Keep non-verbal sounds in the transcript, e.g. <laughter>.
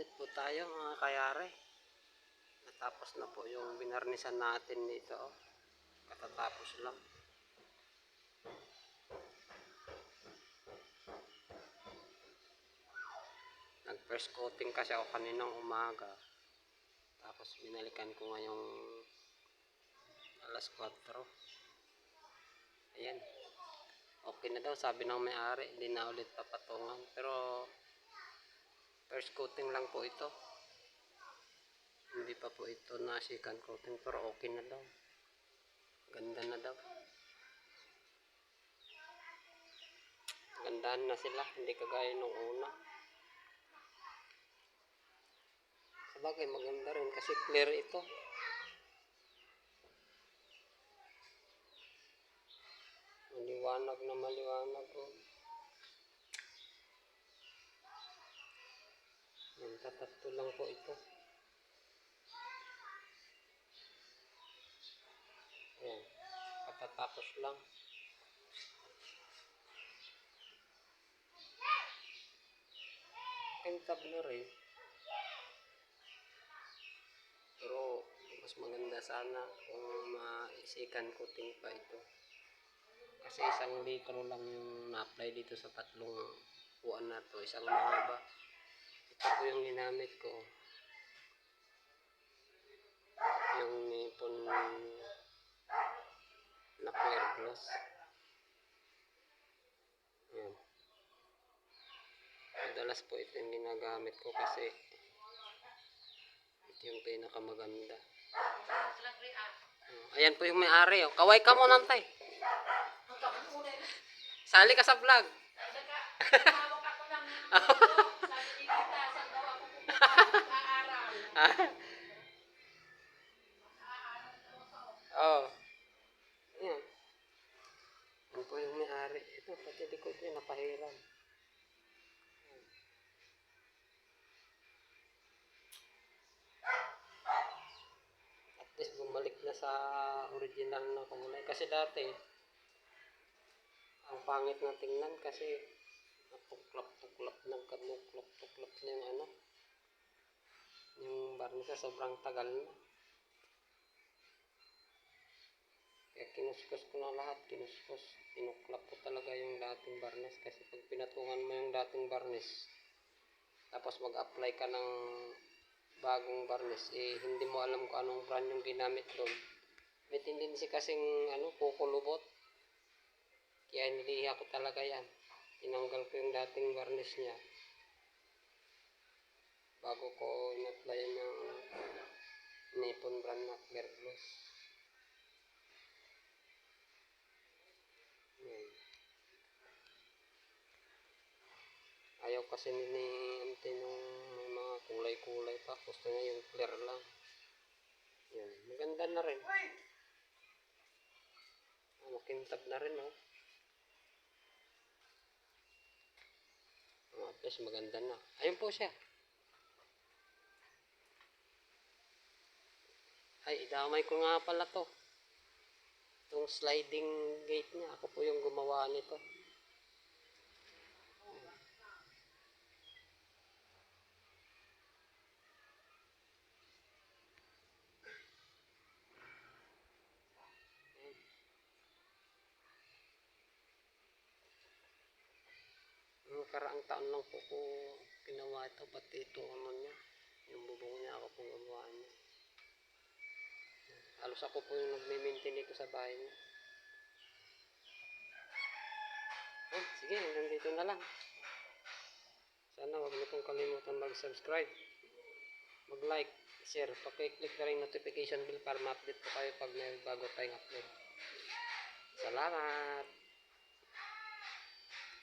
update po tayo mga kayare. Natapos na po yung binarnisan natin dito. oh. Katatapos lang. Nag first coating kasi ako kaninang umaga. Tapos binalikan ko ngayong alas 4. Ayan. Okay na daw, sabi ng may-ari. Hindi na ulit papatungan. Pero first coating lang po ito. Hindi pa po ito na second coating pero okay na daw. Ganda na daw. Gandaan na sila, hindi kagaya nung una. Sabagay maganda rin kasi clear ito. Maliwanag na maliwanag oh. Yan, tatatlo lang po ito. Ayan, katatapos lang. Kintab na rin. Pero mas maganda sana kung maisikan coating pa ito. Kasi isang litro lang yung na-apply dito sa tatlong buwan na to. Isang mahaba. Ito yung ginamit ko. Yung nipon na clear gloss. Yan. Madalas po ito yung ginagamit ko kasi ito yung pinakamaganda. Oh, Ayan po yung may-ari. Oh. Kaway ka mo nantay. Sali ka sa vlog. <laughs> Oo. Ayan. Yan po yung may-ari. Ito, pati likod niya napahiram. Ayan. At least bumalik na sa original na kulay. Kasi dati, ang pangit na tingnan kasi natuklap-tuklap ng kanuklap-tuklap na yung ano yung barnisa sobrang tagal na kaya kinuskus ko na lahat kinuskus tinuklap ko talaga yung dating barnes kasi pag pinatungan mo yung dating barnes tapos mag-apply ka ng bagong barnes eh hindi mo alam kung anong brand yung ginamit doon may tendency kasing ano kukulubot kaya niliha ko talaga yan. Tinanggal ko yung dating varnish niya. Bago ko in-apply ng Nippon brand na clear gloss. Ayaw kasi ni ni Ante nung may mga kulay-kulay pa. Gusto niya yung clear lang. Yan. Maganda na rin. Makintab na rin, oh. Oh, at least maganda na. Ayun po siya. Ay, idamay ko nga pala to. Itong sliding gate niya. Ako po yung gumawa nito. Yung karaang taon lang po ko ginawa ito, pati ito ano niya, yung bubong niya ako po gumawa niya. Halos ako po yung nagme-maintain dito sa bahay niya. Oh, sige, hanggang dito na lang. Sana huwag niyo pong kalimutan mag-subscribe, mag-like, share, pakiclick na rin notification bell para ma-update po kayo pag may bago tayong upload. Salamat!